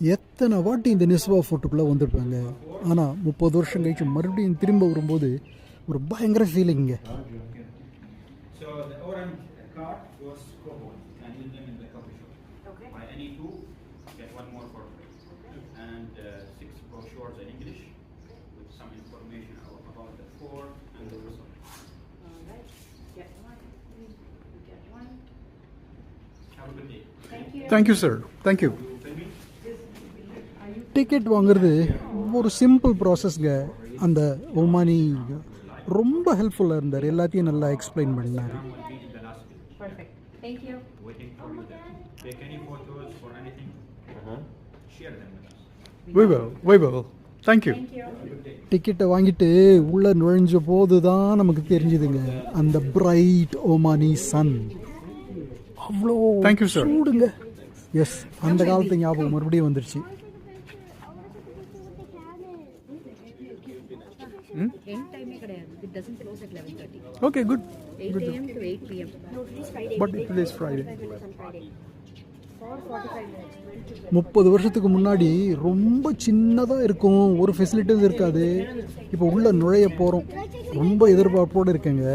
எத்தனை வாட்டி இந்த நிஸ்வா ஃபோர்ட்டுக்குள்ளே வந்திருப்பாங்க ஆனால் முப்பது வருஷம் கழிச்சு மறுபடியும் திரும்ப வரும்போது ஒரு பயங்கர ஃபீலிங்க uh. Thank you. Thank you sir thank you You. Ticket வாங்குறது ஒரு சிம்பிள் ப்ராசஸ்ங்க அந்த ஒமானி ரொம்ப ஹெல்ப்ஃபுல்லாக இருந்தார். எல்லாத்தையும் நல்லா எக்ஸ்பிளைன் பண்ணார். Thank you Thank you. டிக்கெட்டை வாங்கிட்டு உள்ளே நுழைஞ்ச போது தான் நமக்கு தெரிஞ்சுதுங்க. அந்த பிரைட் ஓமானி சன் அவ்வளோ Thank you, sir. சூடுங்க. எஸ் அந்த காலத்து ஞாபகம் மறுபடியும் வந்துருச்சு. Okay good 8 a.m. to 8 p.m. But is Friday முப்பது வருஷத்துக்கு முன்னாடி ரொம்ப சின்னதாக இருக்கும். ஒரு ஃபெசிலிட்டிஸ் இருக்காது. இப்போ உள்ள நுழைய போகிறோம் ரொம்ப எதிர்பார்ப்போடு இருக்கேங்க.